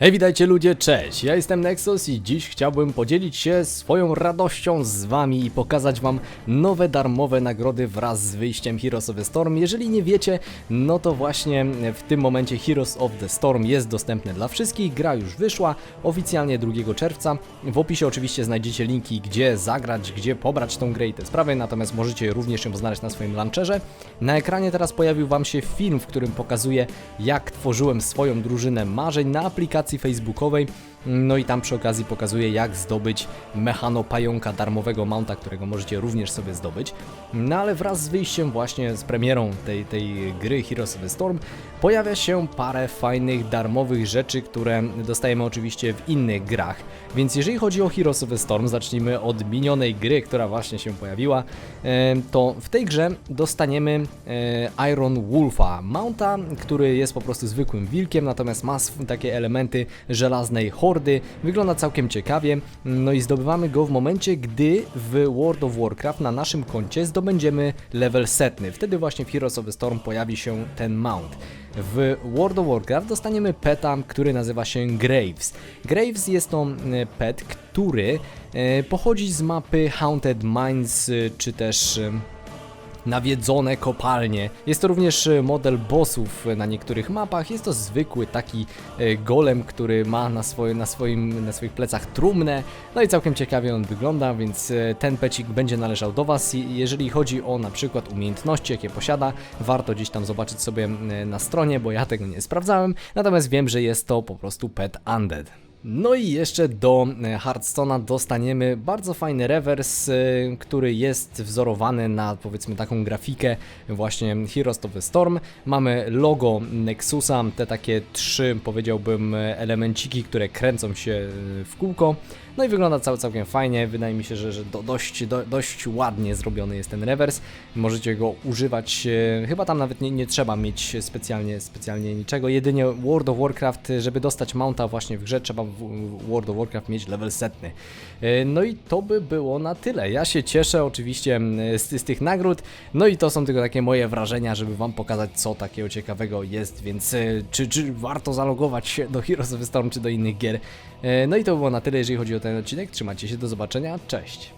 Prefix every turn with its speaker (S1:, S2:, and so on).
S1: Hej, witajcie ludzie, cześć! Ja jestem Nexus i dziś chciałbym podzielić się swoją radością z wami i pokazać wam nowe darmowe nagrody wraz z wyjściem Heroes of the Storm. Jeżeli nie wiecie, no to właśnie w tym momencie Heroes of the Storm jest dostępne dla wszystkich. Gra już wyszła oficjalnie 2 czerwca. W opisie oczywiście znajdziecie linki, gdzie zagrać, gdzie pobrać tą grę i te sprawy, natomiast możecie również ją znaleźć na swoim launcherze. Na ekranie teraz pojawił wam się film, w którym pokazuję jak tworzyłem swoją drużynę marzeń na aplikacji facebookowej. No i tam przy okazji pokazuję jak zdobyć mechanopająka darmowego mounta, którego możecie również sobie zdobyć. No ale wraz z wyjściem właśnie z premierą tej, tej gry Heroes of the Storm pojawia się parę fajnych darmowych rzeczy, które dostajemy oczywiście w innych grach. Więc jeżeli chodzi o Heroes of the Storm, zacznijmy od minionej gry, która właśnie się pojawiła, e, to w tej grze dostaniemy e, Iron Wolfa, mounta, który jest po prostu zwykłym wilkiem, natomiast ma takie elementy żelaznej hordy, wygląda całkiem ciekawie, no i zdobywamy go w momencie, gdy w World of Warcraft na naszym koncie zdobędziemy level setny. Wtedy właśnie w Heroes of the Storm pojawi się ten mount. W World of Warcraft dostaniemy peta, który nazywa się Graves. Graves jest to e, pet, który e, pochodzi z mapy Haunted Mines, e, czy też nawiedzone kopalnie. Jest to również e, model bossów na niektórych mapach. Jest to zwykły taki e, golem, który ma na, swoje, na, swoim, na swoich plecach trumnę. No i całkiem ciekawie on wygląda, więc e, ten pecik będzie należał do Was. Jeżeli chodzi o na przykład umiejętności, jakie posiada, warto gdzieś tam zobaczyć sobie na stronie, bo ja tego nie sprawdzałem. Natomiast wiem, że jest to po prostu pet undead. No i jeszcze do e, Hearthstone'a dostaniemy bardzo fajny rewers, e, który jest wzorowany na powiedzmy taką grafikę właśnie Heroes of the Storm. Mamy logo Nexusa, te takie trzy powiedziałbym elemenciki, które kręcą się e, w kółko. No i wygląda cał, całkiem fajnie, wydaje mi się, że, że do, dość, do, dość ładnie zrobiony jest ten rewers. Możecie go używać, chyba tam nawet nie, nie trzeba mieć specjalnie, specjalnie niczego, jedynie World of Warcraft, żeby dostać mounta właśnie w grze trzeba w World of Warcraft mieć level setny. E, No i to by było na tyle. Ja się cieszę oczywiście z, z tych nagród, no i to są tylko takie moje wrażenia, żeby wam pokazać co takiego ciekawego jest, więc e, czy, czy warto zalogować się do Heroes of Storm czy do innych gier. E, No i to było na tyle, jeżeli chodzi o ten odcinek. Trzymajcie się, do zobaczenia, cześć!